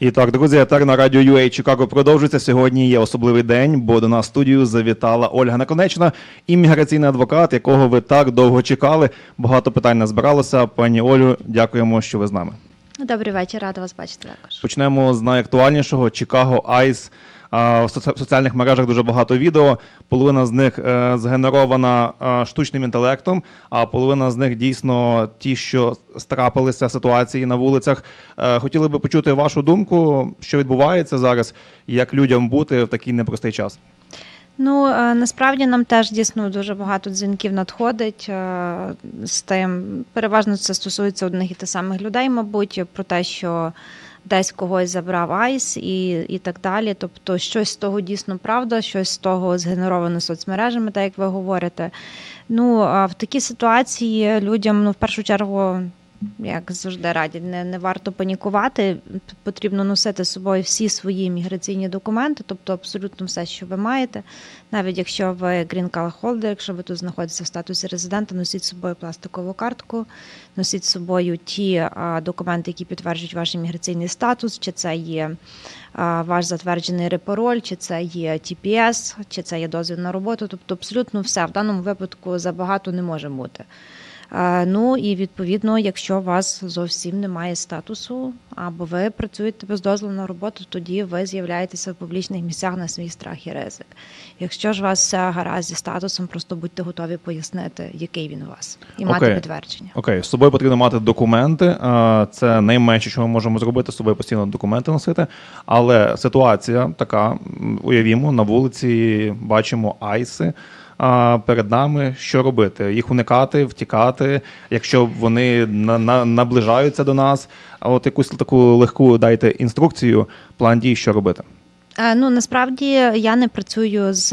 І так, друзі, етер на радіо UA Чикаго продовжується. Сьогодні є особливий день, бо до нас в студію завітала Ольга Наконечна, імміграційний адвокат, якого ви так довго чекали. Багато питань назбиралося. Пані Олю, дякуємо, що ви з нами. Добрий вечір, рада вас бачити також. Почнемо з найактуальнішого Чикаго Айс. В соці- соціальних мережах дуже багато відео. Половина з них е, згенерована штучним інтелектом, а половина з них дійсно ті, що страпилися ситуації на вулицях. Е, Хотіли би почути вашу думку, що відбувається зараз, як людям бути в такий непростий час. Ну е, насправді нам теж дійсно дуже багато дзвінків надходить з тим. Переважно це стосується одних і тих самих людей, мабуть, про те, що десь когось забрав айс і, і так далі. Тобто, щось з того дійсно правда, щось з того згенеровано соцмережами, так як ви говорите. Ну а в такій ситуації людям, ну в першу чергу. Як завжди радять, не, не варто панікувати. Потрібно носити з собою всі свої міграційні документи, тобто абсолютно все, що ви маєте. Навіть якщо ви Green Card Holder, якщо ви тут знаходитеся в статусі резидента, носіть з собою пластикову картку, носіть з собою ті документи, які підтверджують ваш міграційний статус, чи це є ваш затверджений репароль, чи це є TPS, чи це є дозвіл на роботу. Тобто абсолютно все в даному випадку забагато не може бути. Е, Ну і відповідно, якщо у вас зовсім немає статусу, або ви працюєте без дозволу на роботу, тоді ви з'являєтеся в публічних місцях на свій страх і ризик. Якщо ж у вас все гаразд зі статусом, просто будьте готові пояснити, який він у вас, і мати Окей. підтвердження. Окей, з собою потрібно мати документи. Це найменше, що ми можемо зробити, з собою постійно документи носити. Але ситуація така: уявімо, на вулиці бачимо айси. Перед нами що робити? Їх уникати, втікати, якщо вони на, на, наближаються до нас. А от якусь таку легку дайте інструкцію, план дій, що робити. Е, Ну насправді я не працюю з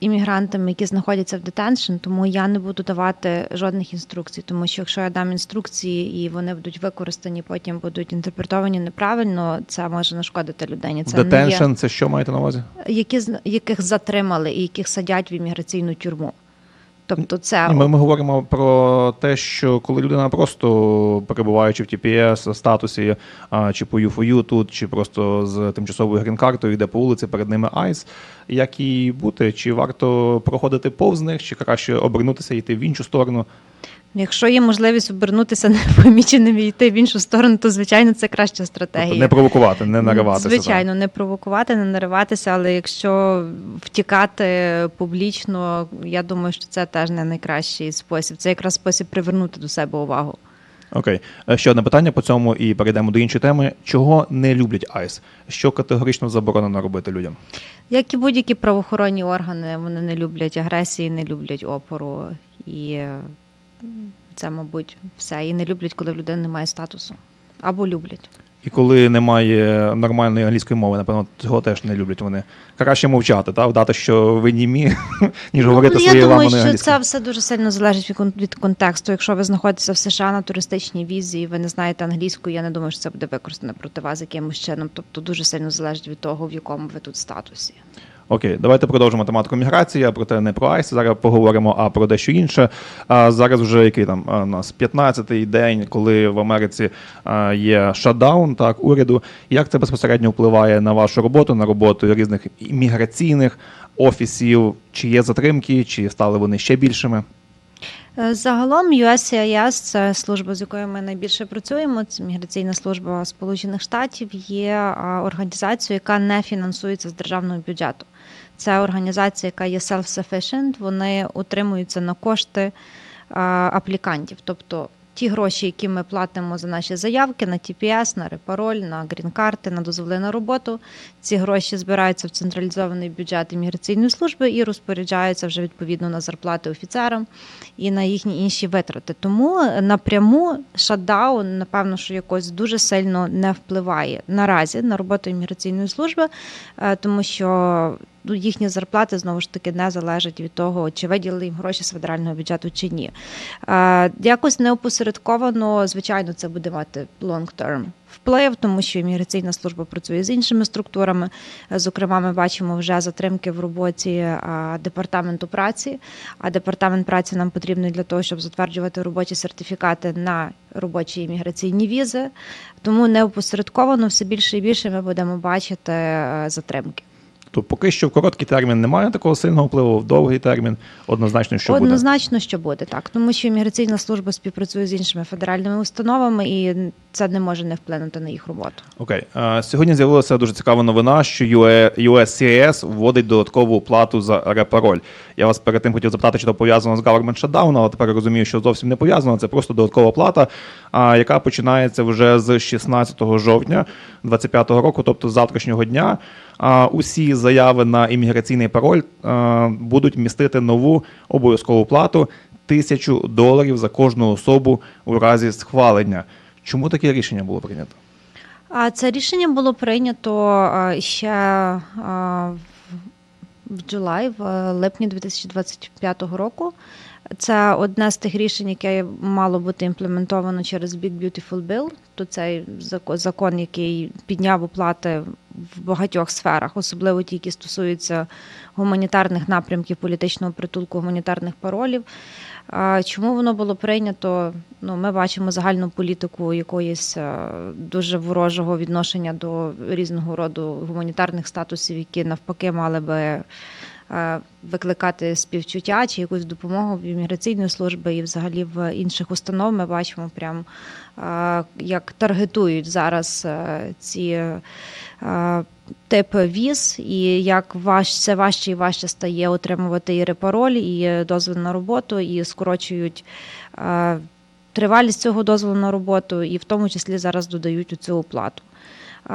іммігрантами, які знаходяться в детеншн, тому я не буду давати жодних інструкцій. Тому що якщо я дам інструкції і вони будуть використані, потім будуть інтерпретовані неправильно, це може нашкодити людині. Це Детеншн це що маєте на увазі? які яких затримали і яких садять в імміграційну тюрму. Тобто, це Ми, ми говоримо про те, що коли людина просто перебуваючи в TPS статусі а, чи по U4U тут, чи просто з тимчасовою грін-картою йде по вулиці, перед ними айс. Як їй бути? Чи варто проходити повз них, чи краще обернутися і йти в іншу сторону? Якщо є можливість обернутися непоміченим і йти в іншу сторону, то звичайно це краща стратегія. Тобто не провокувати, не нариватися. Звичайно, не провокувати, не нариватися, але якщо втікати публічно, я думаю, що це теж не найкращий спосіб. Це якраз спосіб привернути до себе увагу. Окей. Е, Ще одне питання по цьому і перейдемо до іншої теми. Чого не люблять айс? Що категорично заборонено робити людям? Як і будь-які правоохоронні органи, вони не люблять агресії, не люблять опору. І це, мабуть, все. І не люблять, коли в людини немає статусу. Або люблять. І коли немає нормальної англійської мови, напевно, цього теж не люблять вони. Краще мовчати, та вдати, що ви німі, ніж говорити Ну, я думаю, що це все дуже сильно залежить від контексту. Якщо ви знаходитеся в США на туристичній візі і ви не знаєте англійську, я не думаю, що це буде використано проти вас якимось чином. Тобто дуже сильно залежить від того, в якому ви тут статусі. Окей, давайте продовжимо тематику міграції, проте не про айс. Зараз поговоримо, а про дещо інше. А зараз вже який там у нас 15-й день, коли в Америці є шатдаун, так уряду. Як це безпосередньо впливає на вашу роботу, на роботу різних імміграційних офісів? Чи є затримки, чи стали вони ще більшими? Е, Загалом USCIS – це служба, з якою ми найбільше працюємо. Це міграційна служба Сполучених Штатів є організацією, яка не фінансується з державного бюджету. Це організація, яка є self-sufficient, Вони утримуються на кошти аплікантів. Тобто ті гроші, які ми платимо за наші заявки на TPS, на репароль, на грін-карти, на дозволи роботу. Ці гроші збираються в централізований бюджет імміграційної служби і розпоряджаються вже відповідно на зарплати офіцерам і на їхні інші витрати. Тому напряму шатдаун, напевно, що якось дуже сильно не впливає наразі на роботу імміграційної служби, е, тому що ну, їхні зарплати знову ж таки не залежать від того, чи виділили їм гроші з федерального бюджету чи ні. Якось неопосередковано, звичайно, це буде мати long-term вплив, тому що імміграційна служба працює з іншими структурами. Зокрема, ми бачимо вже затримки в роботі департаменту праці. А департамент праці нам потрібний для того, щоб затверджувати робочі сертифікати на робочі імміграційні візи. Тому неопосередковано все більше і більше ми будемо бачити е, затримки. То поки що в короткий термін немає такого сильного впливу, в довгий термін однозначно, що буде. Однозначно, що буде так, тому що імміграційна служба співпрацює з іншими федеральними установами, і це не може не вплинути на їх роботу. Окей, Е, сьогодні з'явилася дуже цікава новина, що USCIS вводить додаткову плату за репароль. Я вас перед тим хотів запитати, чи це пов'язано з government shutdown, але тепер розумію, що зовсім не пов'язано. Це просто додаткова плата, яка починається вже з 16 жовтня 2025 року, тобто з завтрашнього дня. Усі заяви на імміграційний пароль будуть містити нову обов'язкову плату тисячу доларів за кожну особу у разі схвалення. Чому таке рішення було прийнято? А це рішення було прийнято ще в- в Джулай, в е, липні 2025 року. Це одне з тих рішень, яке мало бути імплементовано через Big Beautiful Bill. То цей закон, який підняв оплати в багатьох сферах, особливо ті, які стосуються гуманітарних напрямків, політичного притулку, гуманітарних паролів. Чому воно було прийнято? Ну, ми бачимо загальну політику якоїсь е, дуже ворожого відношення до різного роду гуманітарних статусів, які навпаки мали би викликати співчуття чи якусь допомогу в імміграційної служби і взагалі в інших установ. Ми бачимо прям е, як таргетують зараз е, ці. е, Тип віз, і як важ, все важче і важче стає отримувати і репароль, і дозвіл на роботу, і скорочують е, тривалість цього дозволу на роботу, і в тому числі зараз додають у цю оплату.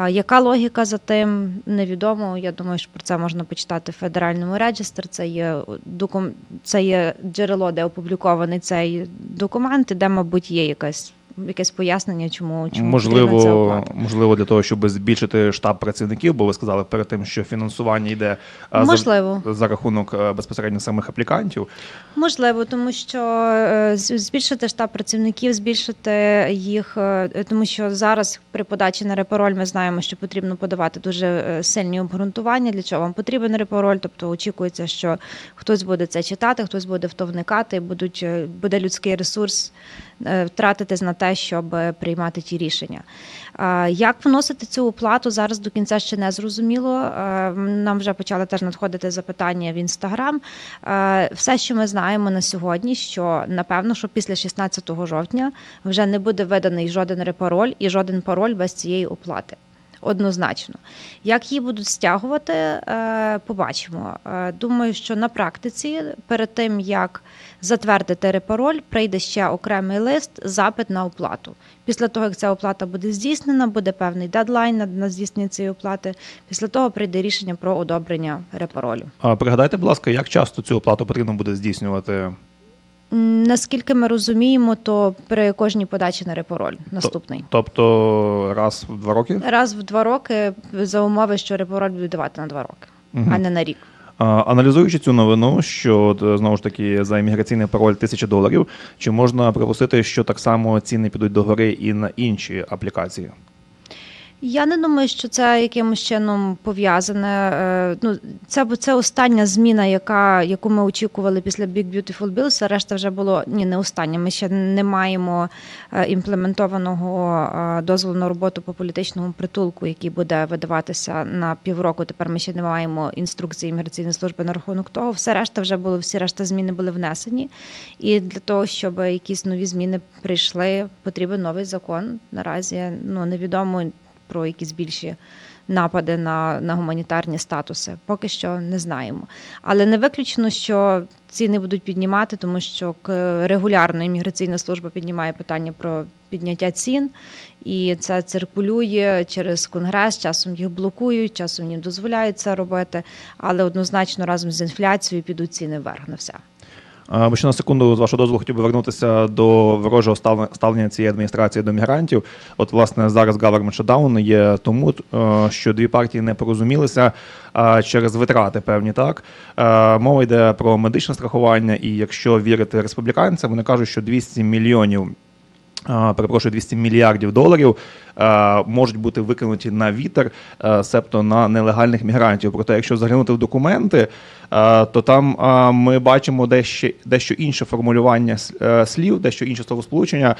Яка логіка за тим, невідомо. Я думаю, що про це можна почитати в федеральному реєстрі. Це є докум... це є джерело, де опублікований цей документ, і де, мабуть, є якась якесь пояснення, чому, чому можливо, оплата. можливо, для того, щоб збільшити штаб працівників, бо ви сказали перед тим, що фінансування йде а, за, за рахунок е, безпосередньо самих аплікантів. Можливо, тому що е, збільшити штаб працівників, збільшити їх, е, тому що зараз при подачі на репароль ми знаємо, що потрібно подавати дуже сильні обґрунтування, для чого вам потрібен репароль. Тобто очікується, що хтось буде це читати, хтось буде в то вникати, будуть буде людський ресурс втратитись на те, щоб приймати ті рішення. Як вносити цю оплату зараз до кінця ще не зрозуміло. Е, Нам вже почали теж надходити запитання в інстаграм. Е, Все, що ми знаємо на сьогодні, що напевно, що після 16 жовтня вже не буде виданий жоден репароль і жоден пароль без цієї оплати. Однозначно, як її будуть стягувати, е, побачимо. Е, Думаю, що на практиці перед тим як затвердити репароль, прийде ще окремий лист, запит на оплату. Після того, як ця оплата буде здійснена, буде певний дедлайн на- здійснення цієї оплати. Після того прийде рішення про одобрення репаролю. А пригадайте, будь ласка, як часто цю оплату потрібно буде здійснювати? Наскільки ми розуміємо, то при кожній подачі на репароль наступний. Тобто раз в два роки? Раз в два роки за умови, що репароль буде давати на два роки, Мгм. а не на рік. Аналізуючи цю новину, що знову ж таки за імміграційний пароль тисяча доларів, чи можна припустити, що так само ціни підуть до гори і на інші аплікації? Я не думаю, що це якимось чином пов'язане. Е, Ну, це це остання зміна, яка яку ми очікували після Big Beautiful Bill. Все решта вже було ні, не остання. Ми ще не маємо е, імплементованого е, дозволу на роботу по політичному притулку, який буде видаватися на півроку. Тепер ми ще не маємо інструкції імміграційної служби на рахунок того. Все решта вже було, всі решта зміни були внесені. І для того, щоб якісь нові зміни прийшли, потрібен новий закон. Наразі ну невідомо про якісь більші напади на, на гуманітарні статуси. Поки що не знаємо. Але не виключено, що ціни будуть піднімати, тому що регулярно імміграційна служба піднімає питання про підняття цін, і це циркулює через конгрес. Часом їх блокують, часом їм дозволяють це робити, але однозначно разом з інфляцією підуть ціни вверх на все. Бо ще на секунду, з вашого дозволу, хотів би вернутися до ворожого ставлення- цієї адміністрації до мігрантів. От, власне, зараз government shutdown є тому, е, що дві партії не порозумілися е, через витрати певні. Так Е, мова йде про медичне страхування, і якщо вірити республіканцям, вони кажуть, що 200 мільйонів перепрошую, 200 мільярдів доларів можуть бути викинуті на вітер, себто на нелегальних мігрантів. Проте, якщо заглянути в документи, то там ми бачимо дещо, дещо інше формулювання е, слів, дещо інше словосполучення.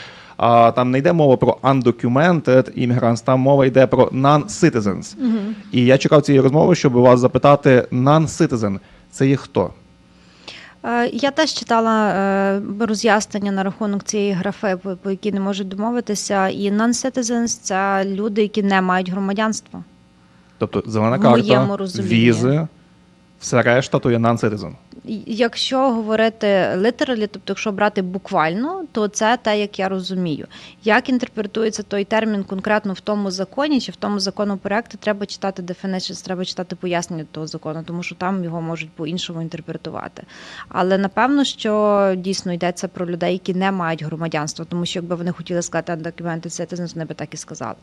Там не йде мова про undocumented immigrants, там мова йде про non-citizens. І я чекав цієї розмови, щоб вас запитати: non-citizen – це є хто? Е, Я теж читала е, роз'яснення на рахунок цієї графи, по, якій не можуть домовитися. І non-citizens – це люди, які не мають громадянства. Тобто зелена В карта, розумінні. візи, все решта, то є non-citizen. Якщо говорити literally, тобто якщо брати буквально, то це те, як я розумію. Як інтерпретується той термін конкретно в тому законі чи в тому законопроекті, треба читати definitions, треба читати пояснення того закону, тому що там його можуть по-іншому інтерпретувати. Але напевно, що дійсно йдеться про людей, які не мають громадянства, тому що якби вони хотіли сказати undocumented citizens, вони би так і сказали.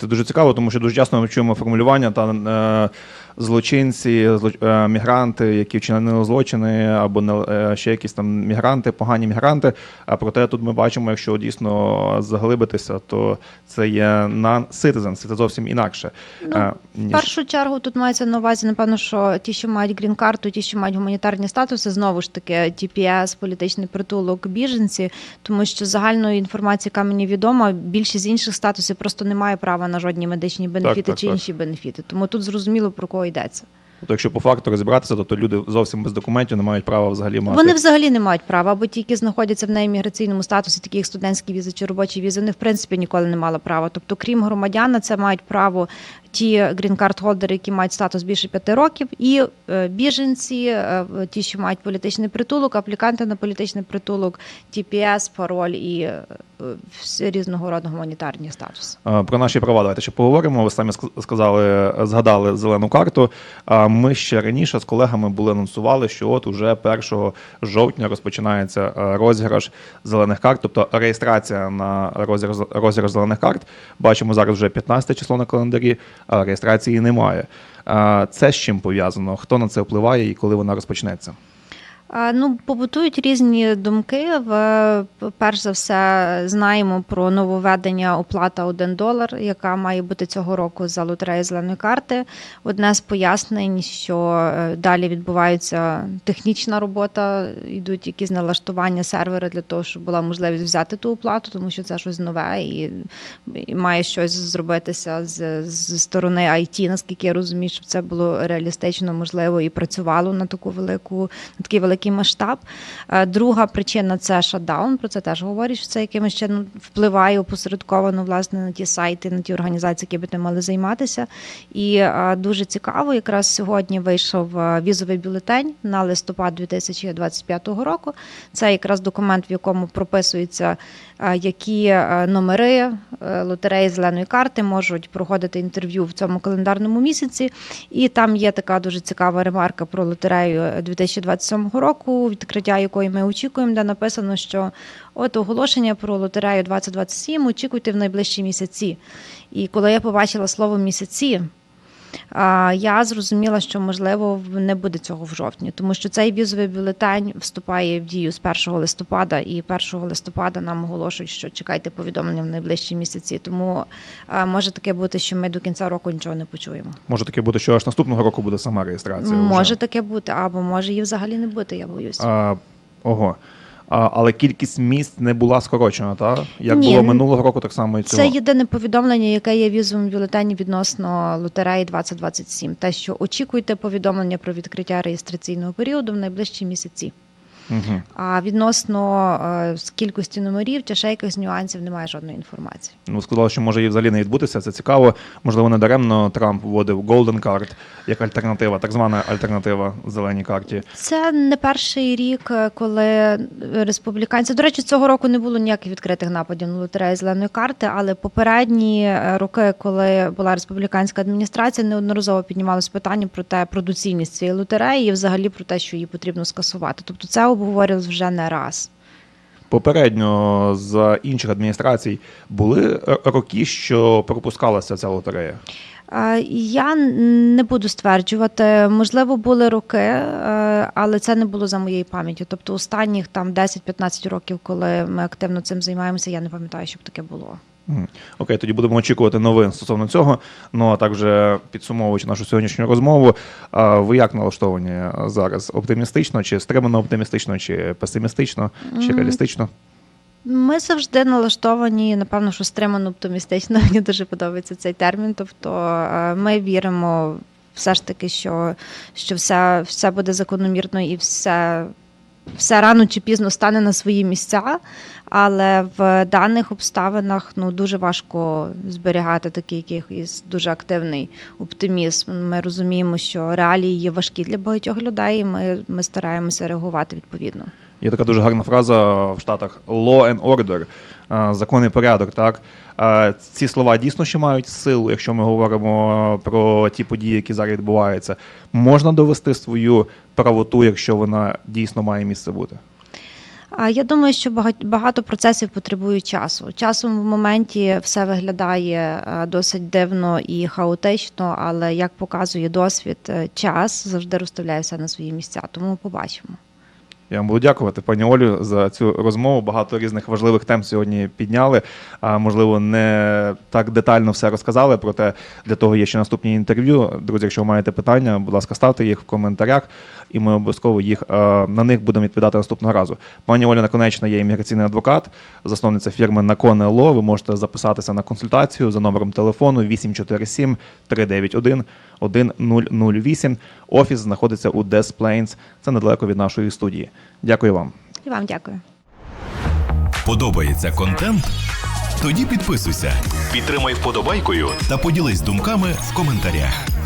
Це дуже цікаво, тому що дуже часто ми чуємо формулювання та е, злочинці, зло- е, мігранти, які вчинили злочини, або не, е, ще якісь там мігранти, погані мігранти. А проте тут ми бачимо, якщо дійсно заглибитися, то це є non-citizens, це зовсім інакше. Ну, е, В першу чергу тут мається на увазі, напевно, що ті, що мають грін-карту, ті, що мають гуманітарні статуси, знову ж таки, TPS, політичний притулок, біженці, тому що загальної інформації, яка мені відома, більшість інших статусів просто не має права на жодні медичні бенефіти так, чи так. інші бенефіти. Тому тут зрозуміло про кого йдеться. Тобто, якщо по факту розібратися, то, то люди зовсім без документів не мають права взагалі мати. Вони взагалі не мають права, або ті, які знаходяться в неімміграційному статусі, такі як студентські візи чи робочі візи, вони в принципі ніколи не мали права. Тобто, крім громадян, це мають право ті грін-карт-холдери, які мають статус більше п'яти років, і е, біженці, е, ті, що мають політичний притулок, апліканти на політичний притулок, TPS, пароль і е, різного роду гуманітарні статуси. Е, Про наші права давайте ще поговоримо. Ви самі сказали, згадали зелену карту. А Ми ще раніше з колегами були анонсували, що от уже 1 жовтня розпочинається розіграш зелених карт, тобто реєстрація на розіграш, розіграш зелених карт. Бачимо зараз вже 15 число на календарі, реєстрації немає. Це з чим пов'язано? Хто на це впливає і коли вона розпочнеться? Ну, побутують різні думки. Перш за все, знаємо про нововведення оплата 1 долар, яка має бути цього року за лотерею зеленої карти. Одне з пояснень, що е, далі відбувається технічна робота, йдуть якісь налаштування сервера для того, щоб була можливість взяти ту оплату, тому що це щось нове і має щось зробитися з, з сторони IT, наскільки я розумію, щоб це було реалістично можливо і працювало на таку велику на такий великий масштаб. Е, Друга причина це шатдаун. Про це теж говорять, що це якимось чином впливає опосередковано власне на ті сайти, на ті організації, які би тим мали займатися. І е, дуже цікаво, якраз сьогодні вийшов е, візовий бюлетень на листопад 2025 року. Це якраз документ, в якому прописується, які номери лотереї зеленої карти можуть проходити інтерв'ю в цьому календарному місяці. І там є така дуже цікава ремарка про лотерею 2027 року, відкриття якої ми очікуємо, де написано, що от оголошення про лотерею 2027 очікуйте в найближчі місяці. І коли я побачила слово місяці. Я зрозуміла, що можливо не буде цього в жовтні, тому що цей візовий бюлетень вступає в дію з 1 листопада, і 1 листопада нам оголошують, що чекайте повідомлення в найближчі місяці. Тому може таке бути, що ми до кінця року нічого не почуємо. Може таке бути, що аж наступного року буде сама реєстрація. вже? Може таке бути, або може її взагалі не бути, я боюсь. А, ого. А, але кількість міст не була скорочена, так? Як Ні. було минулого року, так само і цього. Це єдине повідомлення, яке є в візовому бюлетені відносно лотереї 2027. Те, що очікуйте повідомлення про відкриття реєстраційного періоду в найближчі місяці. Угу. А відносно е, з кількості номерів чи ще якихось нюансів немає жодної інформації. Ну, сказали, що може і взагалі не відбутися. Це цікаво. Можливо, не даремно Трамп вводив Golden Card як альтернатива, так звана альтернатива зеленій карті. Це не перший рік, е, коли республіканці. До речі, цього року не було ніяких відкритих нападів на лотерею зеленої карти, але попередні е, роки, коли була республіканська адміністрація, неодноразово піднімалось питання про те, про доцільність цієї лотереї і взагалі про те, що її потрібно скасувати. Тобто це обговорювалось вже не раз. попередньо з інших адміністрацій були е, роки, що пропускалася ця лотерея? Е, Я не буду стверджувати, можливо, були роки, е, але це не було за моєю пам'яттю. Тобто, останніх там 10-15 років, коли ми активно цим займаємося, я не пам'ятаю, щоб таке було. Окей, тоді будемо очікувати новин стосовно цього. Ну а також підсумовуючи нашу сьогоднішню розмову, ви як налаштовані зараз? Оптимістично, чи стримано оптимістично, чи песимістично, чи реалістично? Ми завжди налаштовані, напевно, що стримано оптимістично. Мені дуже подобається цей термін. Тобто е, ми віримо все ж таки, що, що все, все буде закономірно і все, все рано чи пізно стане на свої місця. Але в даних обставинах ну дуже важко зберігати такий якийсь дуже активний оптимізм. Ми розуміємо, що реалії є важкі для багатьох людей, і ми, ми стараємося реагувати відповідно. Є така дуже гарна фраза в Штатах law and order, закон і порядок. Так ці слова дійсно ще мають силу, якщо ми говоримо про ті події, які зараз відбуваються. Можна довести свою правоту, якщо вона дійсно має місце бути. Я думаю, що багато процесів потребують часу. Часом в моменті все виглядає е, досить дивно і хаотично, але як показує досвід, е, час завжди розставляє все на свої місця. Тому побачимо. Я вам буду дякувати, пані Олю, за цю розмову. Багато різних важливих тем сьогодні підняли. А можливо, не так детально все розказали. Проте для того є ще наступні інтерв'ю. Друзі, якщо ви маєте питання, будь ласка, ставте їх в коментарях, і ми обов'язково їх е, на них будемо відповідати наступного разу. Пані Оля Наконечна є імміграційний адвокат, засновниця фірми Наконе Ло. Ви можете записатися на консультацію за номером телефону 847 391 1008. Офіс знаходиться у Des Plains. Це недалеко від нашої студії. Дякую вам. І вам дякую. Подобається контент? Тоді підписуйся, Підтримай вподобайкою та поділись думками в коментарях.